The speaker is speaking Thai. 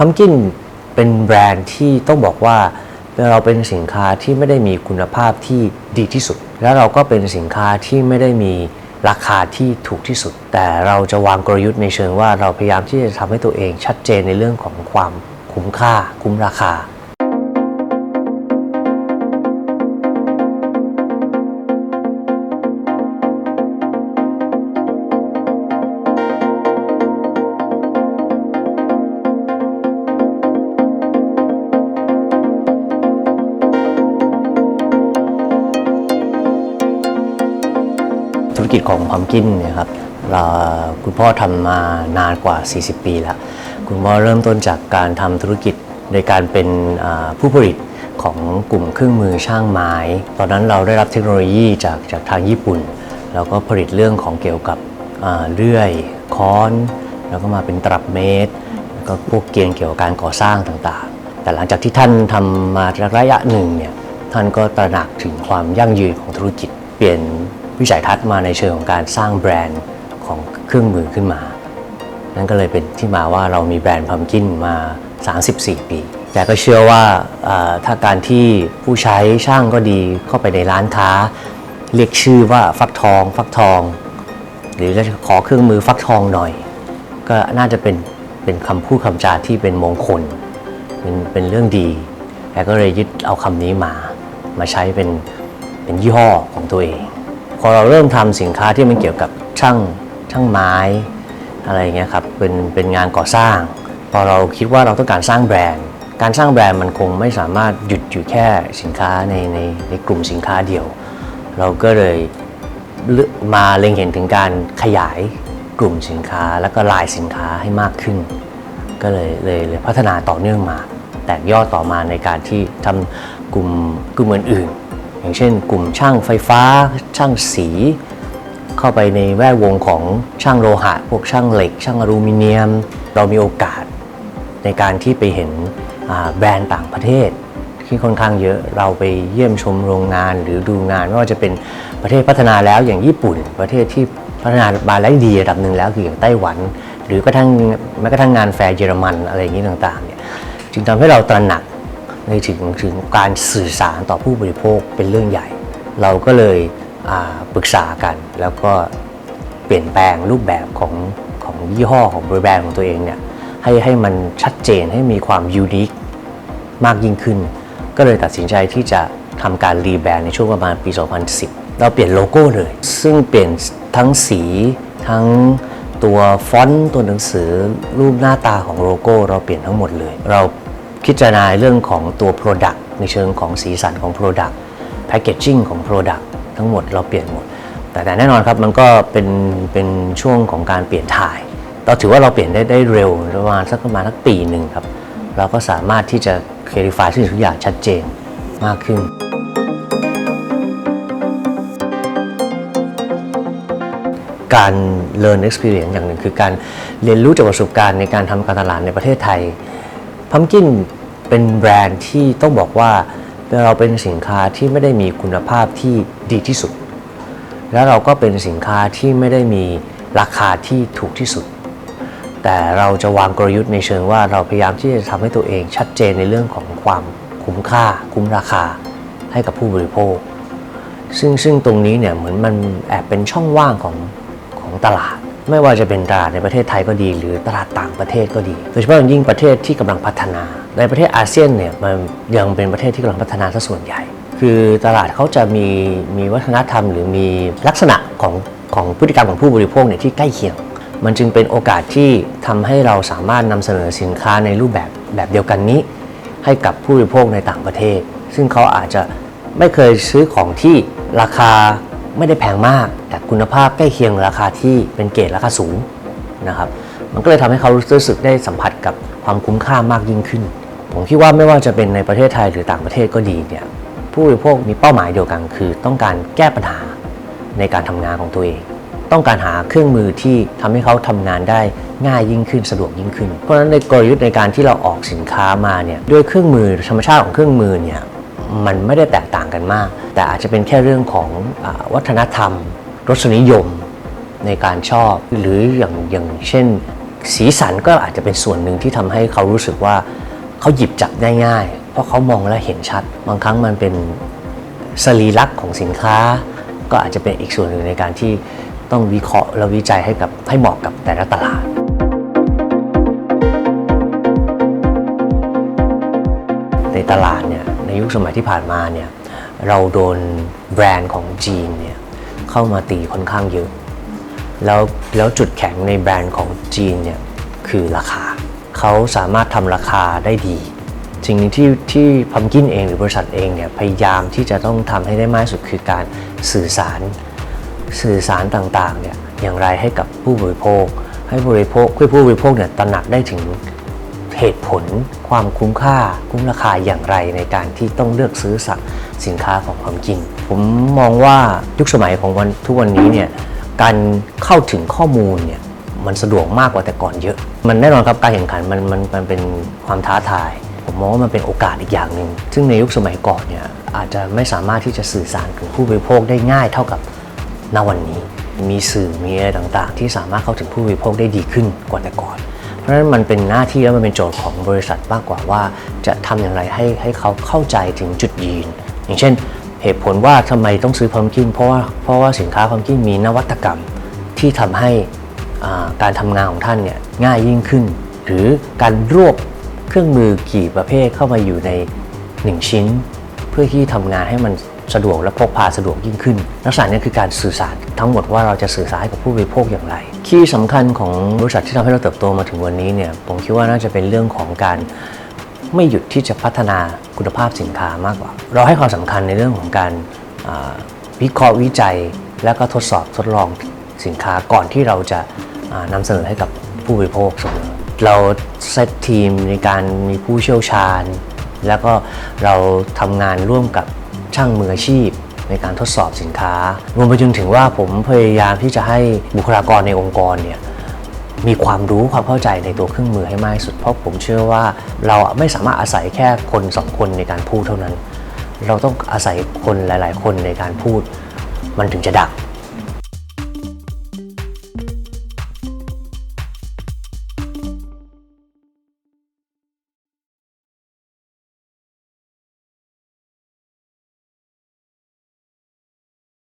พัมกินเป็นแบรนด์ที่ต้องบอกว่าเราเป็นสินค้าที่ไม่ได้มีคุณภาพที่ดีที่สุด แล้วเราก็เป็นสินค้าที่ไม่ได้มีราคาที่ถูกที่สุด แต่เราจะวางกลยุทธ์ในเชิงว่าเราพยายามที่จะทำให้ตัวเองชัดเจนในเรื่องของความคุ้มค่า คุ้มราคา กิจของพัมกินเนี่ยครับเราคุณพ่อทำมานานกว่า 40 ปีแล้ว คุณพ่อเริ่มต้นจากการทำธุรกิจในการเป็นผู้ผลิตของกลุ่มเครื่องมือช่างไม้ ตอนนั้นเราได้รับเทคโนโลยีจากจากทางญี่ปุ่น แล้วก็ผลิตเรื่องของเกี่ยวกับเลื่อย ค้อน แล้วก็มาเป็นตลับเมตร แล้วก็พวกเกียงเกี่ยวกับการก่อสร้างต่างๆ แต่หลังจากที่ท่านทำมาระยะหนึ่งเนี่ย ท่านก็ตระหนักถึงความยั่งยืนของธุรกิจ เปลี่ยน วิสัยทัศน์มาในเชิงของการสร้างแบรนด์ของเครื่องมือขึ้นมา นั่นก็เลยเป็นที่มาว่าเรามีแบรนด์พัมกินมา 34 ปีแต่ก็เชื่อว่าถ้าการที่ผู้ใช้ช่างก็ดีเข้าไปในร้านค้า เรียกชื่อว่าฟักทอง ฟักทอง หรือจะขอเครื่องมือฟักทองหน่อย ก็น่าจะเป็นเป็นคำพูดคำจาที่เป็นมงคล เป็นเป็นเรื่องดีแกก็เลยยึดเอาคำนี้มา มาใช้เป็นเป็นยี่ห้อของตัวเอง พอเราเริ่มทำสินค้าที่มันเกี่ยวกับช่างช่างไม้อะไรอย่างเงี้ยครับเป็นเป็นงานก่อสร้าง พอเราคิดว่าเราต้องการสร้างแบรนด์ การสร้างแบรนด์มันคงไม่สามารถหยุดอยู่แค่สินค้าในในในกลุ่มสินค้าเดียว เราก็เลยเลือกมาเล็งเห็นถึงการขยายกลุ่มสินค้าแล้วก็ลายสินค้าให้มากขึ้น ก็เลยเลยเลยพัฒนาต่อเนื่องมา แตกยอดต่อมาในการที่ทำกลุ่มกลุ่มอื่นๆ อย่างเช่น กลุ่มช่างไฟฟ้า ช่างสี เข้าไปในแวดวงของช่างโลหะ พวกช่างเหล็ก ช่างอลูมิเนียม เรามีโอกาสในการที่ไปเห็นแบรนด์ต่างประเทศ ที่ค่อนข้างเยอะเราไปเยี่ยมชมโรงงานหรือดูงาน ไม่ว่าจะเป็นประเทศพัฒนาแล้วอย่างญี่ปุ่น ประเทศที่พัฒนามาแล้วดีระดับหนึ่งแล้วคืออย่างไต้หวัน หรือกระทั่งแม้กระทั่งงานแฟร์เยอรมันอะไรอย่างนี้ต่างๆเนี่ยจึงทำให้เราตระหนัก ในถึงถึงการสื่อสารต่อผู้บริโภคเป็นเรื่องใหญ่ เราก็เลยปรึกษากัน แล้วก็เปลี่ยนแปลงรูปแบบของของยี่ห้อของแบรนด์ของตัวเองเนี่ยให้ให้มันชัดเจนให้มีความยูนิคมากยิ่งขึ้น ก็เลยตัดสินใจที่จะทำการรีแบรนด์ในช่วงประมาณปี 2010 เราเปลี่ยนโลโก้เลย ซึ่งเปลี่ยนทั้งสีทั้งตัวฟอนต์ตัวหนังสือรูปหน้าตาของโลโก้ เราเปลี่ยนทั้งหมดเลย เรา พิจารณาเรื่องของตัว Product ในเชิงของสีสันของ Product Packaging ของ Product ทั้งหมดเราเปลี่ยนหมด แต่แต่แน่นอนครับมันก็เป็นเป็นช่วงของการเปลี่ยนถ่าย เราถือว่าเราเปลี่ยนได้ได้เร็วประมาณสักประมาณสักปีหนึ่งครับ เราก็สามารถที่จะ clarify ทุกสิ่งทุกอย่างชัดเจนมากขึ้นการ learn experience อย่างหนึ่งคือการเรียนรู้จากประสบการณ์ในการทำการตลาดในประเทศไทย พัมกินเป็นแบรนด์ที่ต้องบอกว่าเราเป็นสินค้าที่ไม่ได้มีคุณภาพที่ดีที่สุด แล้วเราก็เป็นสินค้าที่ไม่ได้มีราคาที่ถูกที่สุด แต่เราจะวางกลยุทธ์ในเชิงว่าเราพยายามที่จะทำให้ตัวเองชัดเจนในเรื่องของความคุ้มค่า คุ้มราคาให้กับผู้บริโภค ซึ่งซึ่งตรงนี้เนี่ยเหมือนมันแอบเป็นช่องว่างของของตลาด ไม่ว่าจะเป็นตลาดในประเทศไทยก็ดี หรือตลาดต่างประเทศก็ดี โดยเฉพาะอย่างยิ่งประเทศที่กำลังพัฒนา ในประเทศอาเซียนเนี่ยมันยังเป็นประเทศที่กำลังพัฒนาซะส่วนใหญ่ คือตลาดเขาจะมีมีวัฒนธรรม หรือมีลักษณะของของพฤติกรรมของผู้บริโภคเนี่ยที่ใกล้เคียง มันจึงเป็นโอกาสที่ทำให้เราสามารถนำเสนอสินค้าในรูปแบบแบบเดียวกันนี้ ให้กับผู้บริโภคในต่างประเทศ ซึ่งเขาอาจจะไม่เคยซื้อของที่ราคา ไม่ได้แพงมาก แต่คุณภาพใกล้เคียงราคาที่เป็นเกรดราคาสูงนะครับมันก็เลยทำให้เขารู้สึกได้สัมผัสกับความคุ้มค่ามากยิ่งขึ้น ผมคิดว่าไม่ว่าจะเป็นในประเทศไทยหรือต่างประเทศก็ดีเนี่ยผู้บริโภคมีเป้าหมายเดียวกัน คือต้องการแก้ปัญหาในการทำงานของตัวเอง ต้องการหาเครื่องมือที่ทำให้เขาทำงานได้ง่ายยิ่งขึ้นสะดวกยิ่งขึ้น เพราะฉะนั้นในกลยุทธ์ในการที่เราออกสินค้ามาเนี่ยด้วยเครื่องมือธรรมชาติของเครื่องมือเนี่ย มันไม่ได้แตกต่างกันมาก แต่อาจจะเป็นแค่เรื่องของอวัฒนธรรม รสนิยมในการชอบ หรืออย่างอย่างเช่น สีสันก็อาจจะเป็นส่วนหนึ่งที่ทำให้เขารู้สึกว่าเขาหยิบจับได้ง่าย เพราะเขามองและเห็นชัด บางครั้งมันเป็นสรีลักษณ์ของสินค้า ก็อาจจะเป็นอีกส่วนหนึ่งในการที่ต้องวิเคราะห์และวิจัยให้กับให้เหมาะกับแต่ละตลาดในตลาด ในยุคสมัยที่ผ่านมาเนี่ยเราโดนแบรนด์ของจีนเนี่ยเข้ามาตีค่อนข้างเยอะแล้วแล้วจุดแข็งในแบรนด์ของจีนเนี่ยคือราคา เขาสามารถทำราคาได้ดีสิ่งนึงที่ที่พัมกินเองหรือบริษัทเองเนี่ยพยายามที่จะต้องทำให้ได้มากสุดคือการสื่อสารสื่อสารต่างๆเนี่ยอย่างไรให้กับผู้บริโภค ให้บริโภคให้ผู้บริโภคเนี่ยตระหนักได้ถึง เหตุผลความคุ้มค่าคุ้มราคาอย่างไรในการที่ต้องเลือกซื้อสักสินค้าของความจริง ผมมองว่ายุคสมัยของวันทุกวันนี้เนี่ยการเข้าถึงข้อมูลเนี่ยมันสะดวกมากกว่าแต่ก่อนเยอะ มันแน่นอนครับการแข่งขันมันมันมันเป็นความท้าทาย ผมมองว่ามันเป็นโอกาสอีกอย่างหนึ่งซึ่งในยุคสมัยก่อนเนี่ยอาจจะไม่สามารถที่จะสื่อสารถึงผู้บริโภคได้ง่ายเท่ากับณวันนี้ มีสื่อมีอะไรต่างๆ ที่สามารถเข้าถึงผู้บริโภคได้ดีขึ้นกว่าแต่ก่อน ราะฉะนั้นมันเป็นหน้าที่และมันเป็นโจทย์ของบริษัทมากกว่าว่า จะทำอย่างไรให้ให้เขาเข้าใจถึงจุดยืน อย่างเช่น เหตุผลว่าทำไมต้องซื้อพัมกินเพราะว่าเพราะว่าสินค้าพัมกินมีนวัตกรรมที่ทำให้อ่าการทำงานของท่านเนี่ยง่ายยิ่งขึ้น หรือการรวบเครื่องมือกี่ประเภทเข้ามาอยู่ในหนึ่งชิ้น เพื่อที่ทำงานให้มัน สะดวกและพกพาสะดวกยิ่งขึ้น ลักษณะนี้คือการสื่อสารทั้งหมดว่าเราจะสื่อสารให้กับผู้บริโภคอย่างไรคีย์สำคัญของบริษัทที่ทำให้เราเติบโตมาถึงวันนี้เนี่ยผมคิดว่าน่าจะเป็นเรื่องของการไม่หยุดที่จะพัฒนาคุณภาพสินค้ามากกว่า เราให้ความสำคัญในเรื่องของการวิเคราะห์วิจัย และก็ทดสอบทดลองสินค้าก่อนที่เราจะอ่านำเสนอให้กับผู้บริโภคเสมอเราเซตทีมในการมีผู้เชี่ยวชาญ แล้วก็เราทำงานร่วมกับ ช่างมืออาชีพ ในการทดสอบสินค้า รวมไปจนถึงว่าผมพยายามที่จะให้บุคลากรในองค์กรเนี่ยมีความรู้ความเข้าใจในตัวเครื่องมือให้มากที่สุด เพราะผมเชื่อว่าเราไม่สามารถอาศัยแค่คนสองคนในการพูดเท่านั้น เราต้องอาศัยคนหลาย ๆ คนในการพูด มันถึงจะดัง